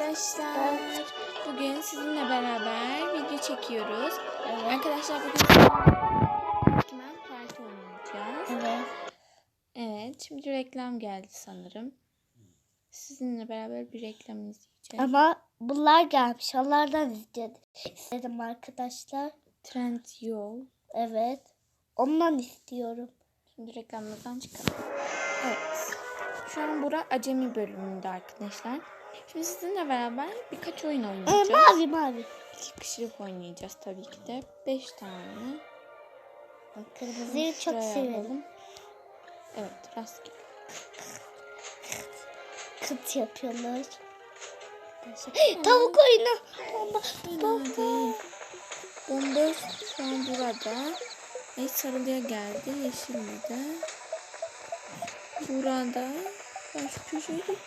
arkadaşlar. Bugün sizinle beraber video çekiyoruz. Evet. Arkadaşlar bugün Batman Parti oynayacağız. Evet. Evet, şimdi reklam geldi sanırım. Sizinle beraber bir reklam izleyeceğiz. Ama bunlar gelmiş. Onlardan izledim. İstedim arkadaşlar. Trend Yol. Evet. Ondan istiyorum. Şimdi reklamlardan çıkalım. Evet. Şu an bura acemi bölümünde arkadaşlar. Şimdi sizinle beraber birkaç oyun Ee, oynayacağız. mavi mavi. İki kişilik oynayacağız tabii ki de. Beş tane. Kırmızıyı çok severim. Evet rastgele. Kıt yapıyorlar. Tavuk oyunu. Değil. Bomba şu an burada. Ay sarılıya geldi. Yeşilli de. Burada. Ben şu köşeye gideyim.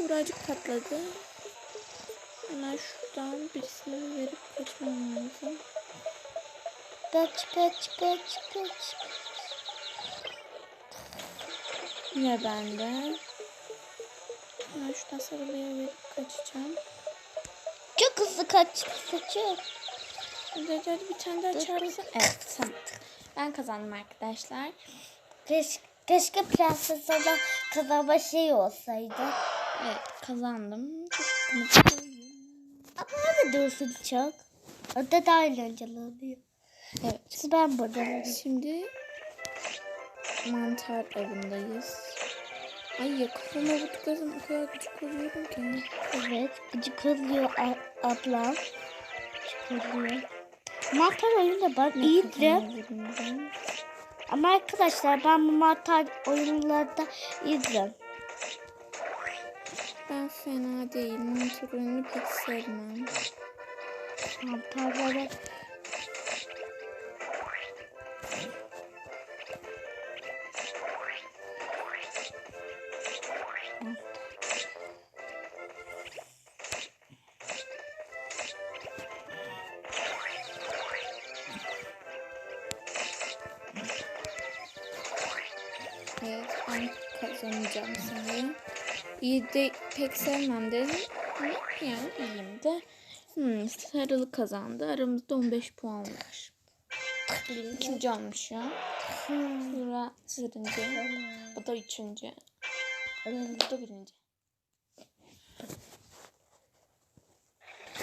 Buracık patladı. Hemen şuradan birisine verip kaçmam lazım. Kaç kaç kaç kaç. Yine bende. Hemen şuradan sarılıya verip kaçacağım. Çok hızlı kaç. Saçıyor. Hadi hadi, bir tane daha çarpsın. Evet tamam. Ben kazandım arkadaşlar. Keşke, keşke prenses olan kazanma şey olsaydı. Evet kazandım. Çok mutluyum. Ama öyle dursun çok. Orada daha eğlenceli oluyor. Evet. Ben burada. Şimdi mantar avındayız. Ay ya kafama vurduklarım o kadar gıcık oluyorum ki. Evet. Gıcık oluyor ablam. Gıcık oluyor. Mantar oyunu da ben iyidir. Ama arkadaşlar ben bu mantar oyunlarda iyidir. Ben fena değilim. Mantar oyunu pek sevmem. Mantarlara Evet ben kazanacağım sanırım. İyi de pek sevmem dedim. Yani iyiyim de. Hmm, sarılı kazandı. Aramızda 15 puan var. İkinci olmuş ya. Sıra sırıncı. Bu da üçüncü. Bu da birinci.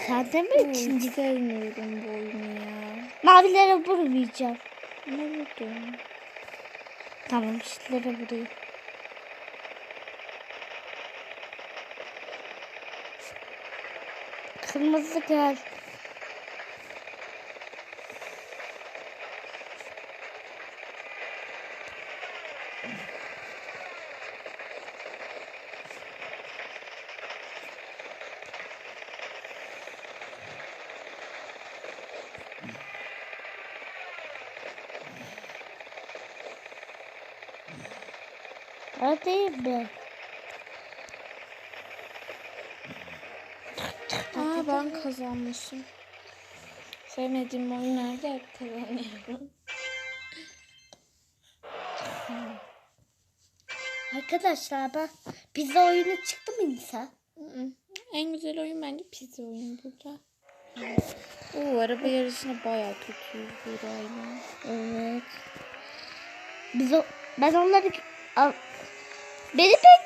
Mi Hiç ikinci? sevmiyorum bu oyunu ya. Mavilere vurmayacağım. Ne vurdum? Tamam şunlara vurayım. Kırmızı gel. Hadi be. Aa ben kazanmışım. Sevmediğim oyunlarda hep kazanıyorum. Arkadaşlar ben pizza oyunu çıktı mı insan? En güzel oyun bence pizza oyunu burada. Oo araba yarışına bayağı kötüyüz burayla. Evet. Biz o, ben onları al, beni bekleyin.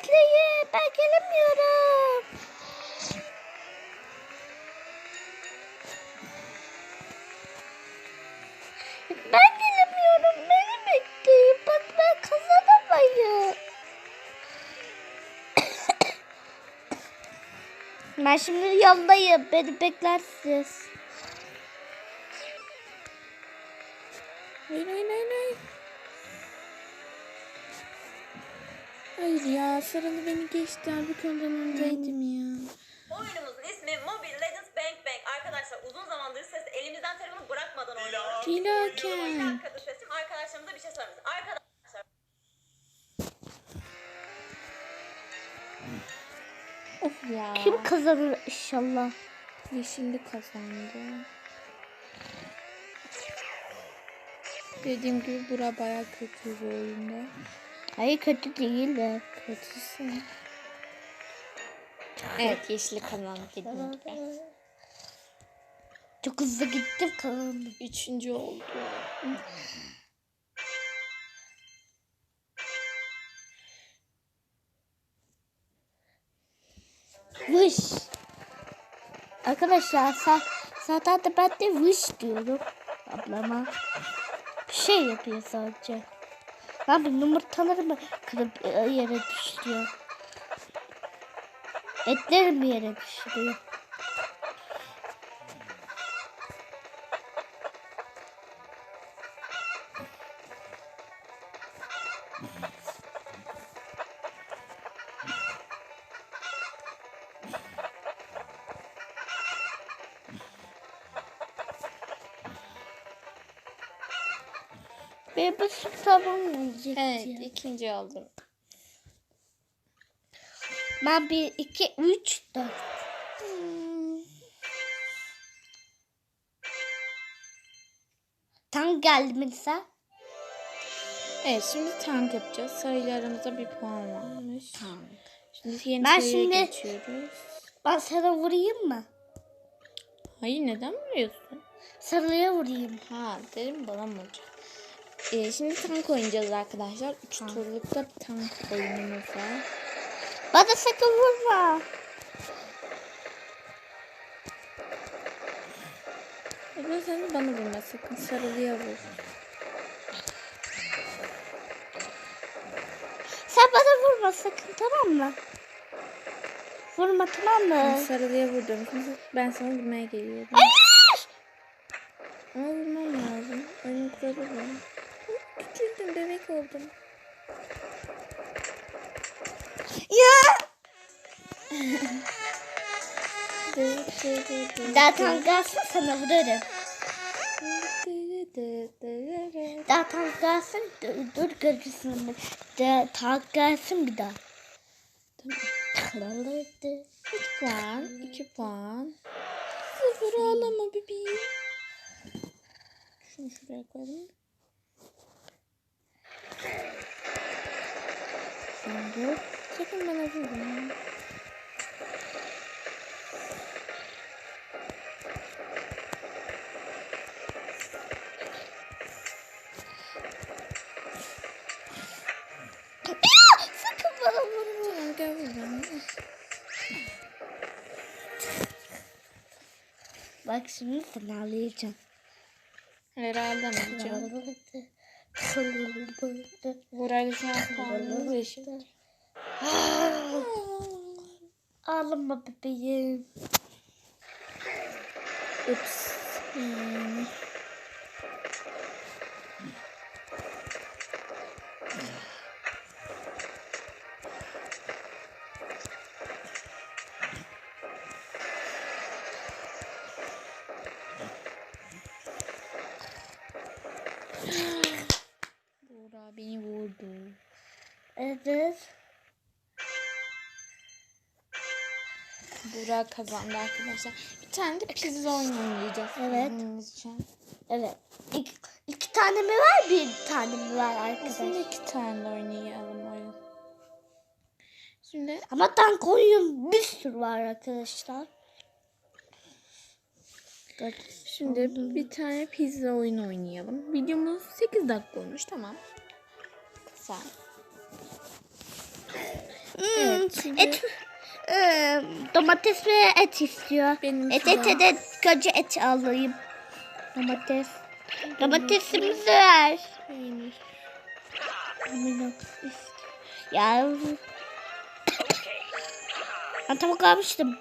Şimdi yoldayım. Beni beklersiniz. Hayır hayır hayır hayır. Hayır ya sarılı beni geçti. Halbuki ondan öndeydim ya. Oyunumuzun ismi Mobile Legends Bank Bank. Arkadaşlar uzun zamandır ses elimizden telefonu bırakmadan oynuyoruz. Dilaken. Bir dakika sesim arkadaşlarımıza bir şey sormuş. Arkadaşlar Of ya. Kim kazanır inşallah? Yeşilli kazandı. Dediğim gibi bura bayağı kötü bir oyunda. Hayır kötü değil de. Kötüsün. Evet yeşili kazandı gibi. Çok hızlı gittim kazandım. Üçüncü oldu. Vış. Arkadaşlar zaten de ben de vış diyorum ablama. Bir şey yapıyor sadece. Ben bir yumurtalarımı kırıp e, yere düşürüyor. Etlerimi yere düşürüyor. Bir su sabun olacak. Evet ikinci oldum. Ben bir, iki, üç, dört. Tam geldi Melisa. Evet şimdi tank yapacağız. Sayılı aramızda bir puan varmış. Şimdi yeni Ben sayıya şimdi- geçiyoruz. Ben sana vurayım mı? Hayır neden vuruyorsun? Sarıya vurayım. Ha derim bana mı olacak? Ee, şimdi tank oynayacağız arkadaşlar. Üç turlukta bir tank oyunumuz var. Bana sakın vurma. Abla sen bana vurma sakın. Sarılıya vur. Sen bana vurma sakın tamam mı? Vurma tamam Ben mı? sarılıya vurdum. Ben sana vurmaya geliyorum. Ama vurmam lazım. Oyun kuralı bu. Küçüldüm bebek oldum. Ya. Zaten gelsin sana dı, dı. Zaten gelsin dur, görürsün. De, tank gelsin bir daha. Tamam. Üç puan, iki puan. Sıfır ağlama bebeğim. Şunu şuraya koyalım. Şimdi gel vur bana. Bak şimdi sen ağlayacaksın. Herhalde almayacağım. Burayla şu an puanımız eşit. Ağlama bebeğim. Ups. Hmm. Vurdu. Evet. Buğra kazandı arkadaşlar. Bir tane de pizza oynayacağız. Evet. için. Evet. İki, iki tane mi var bir tane mi var arkadaş? Aslında iki tane oynayalım oyun. Şimdi Ama tank oyun bir sürü var arkadaşlar. Şimdi bir tane pizza oyunu oynayalım. Videomuz 8 dakika olmuş tamam. Kısa. Evet, şimdi- Et, Ee, domates ve et istiyor. Benim et et et et. Önce et alayım. Domates. Domatesimizi ver. Amino. Ya. ben tavuk almıştım.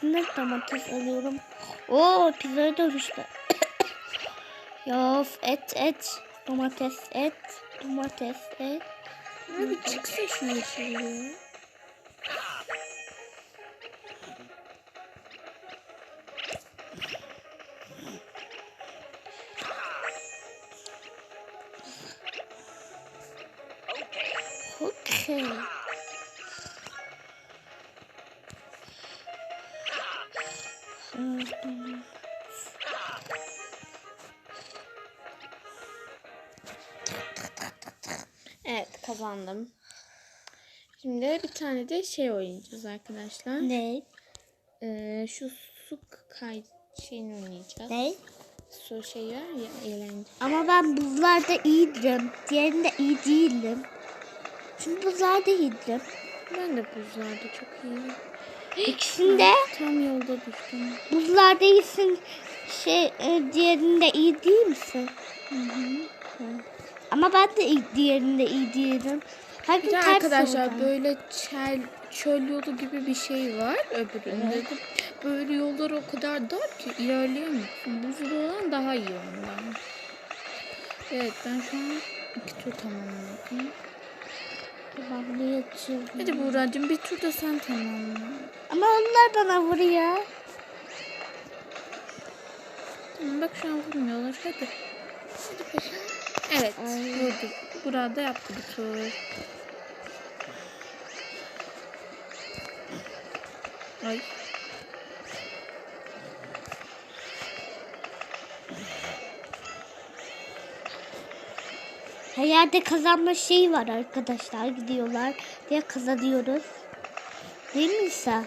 Şimdi domates alıyorum. Oo pizzaya dönüştü. ya et et. Domates et. Domates et. Ne bir çıksa şu yeşil. Kazandım. Şimdi bir tane de şey oynayacağız arkadaşlar. Ne? Ee, şu su kay şeyini oynayacağız. Ne? Su şey var ya eğlence. Ama ben buzlarda iyiydim. Diğerinde iyi değilim. Çünkü buzlarda iyiydim. Ben de buzlarda çok iyiyim. İkisinde Tam yolda düştüm. buzlarda iyisin. Şey e, diğerinde iyi değil misin? Hı. Ama ben de iyi, diğerinde iyi değilim. Her gün arkadaşlar yoldan. böyle çel, çöl yolu gibi bir şey var öbüründe de. Böyle yollar o kadar dar ki ilerleyemiyorsun. Buzlu olan daha iyi ondan. Evet ben şu an iki tur tamamladım. Hadi Buğra'cığım bir tur da sen tamamla. Ama onlar bana vuruyor. Tamam bak şu an vurmuyorlar hadi. Hadi bakayım. Evet vurdu. Burada yaptı bir tur. Ay. Her yerde kazanma şeyi var arkadaşlar. Gidiyorlar diye kazanıyoruz. Değil mi İsa?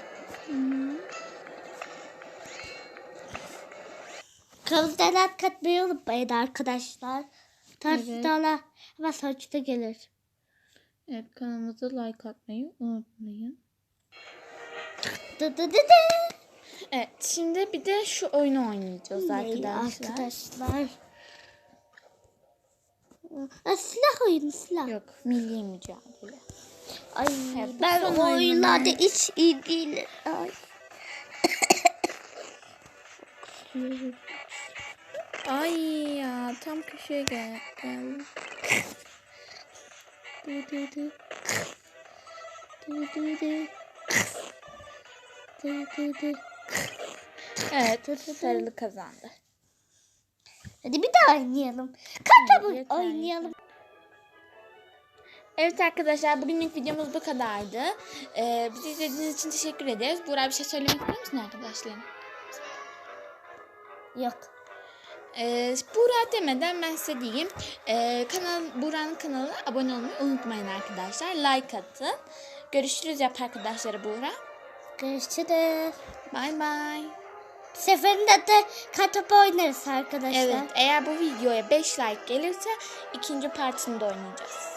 Kanalımıza like katmayı unutmayın arkadaşlar. Tarzı Evet. da hemen sonuçta gelir. Evet kanalımıza like atmayı unutmayın. Dı dı dı dı. Evet şimdi bir de şu oyunu oynayacağız arkadaşlar. arkadaşlar? Ha, silah oyunu silah. Yok milli mücadele. Ay Evet, ben o oyunlarda oyunlar. hiç iyi değilim. Ay. Ay ya tam köşeye gel geldim. Dı dı dı. Dı dı dı. Dı dı dı. Evet sarılı kazandı. Hadi bir daha oynayalım. Hayır, yeter, oynayalım. Evet arkadaşlar bugünlük videomuz bu kadardı. Ee, bizi izlediğiniz için teşekkür ederiz. Buğra bir şey söylemek ister misin arkadaşlar? Yok. Ee, Buğra demeden ben size diyeyim. Ee, kanal, Buğra'nın kanalına abone olmayı unutmayın arkadaşlar. Like atın. Görüşürüz yap arkadaşlar Buğra. Görüşürüz. Bye. Bir seferinde de kartopu oynarız arkadaşlar. Evet eğer bu videoya 5 like gelirse ikinci partini de oynayacağız.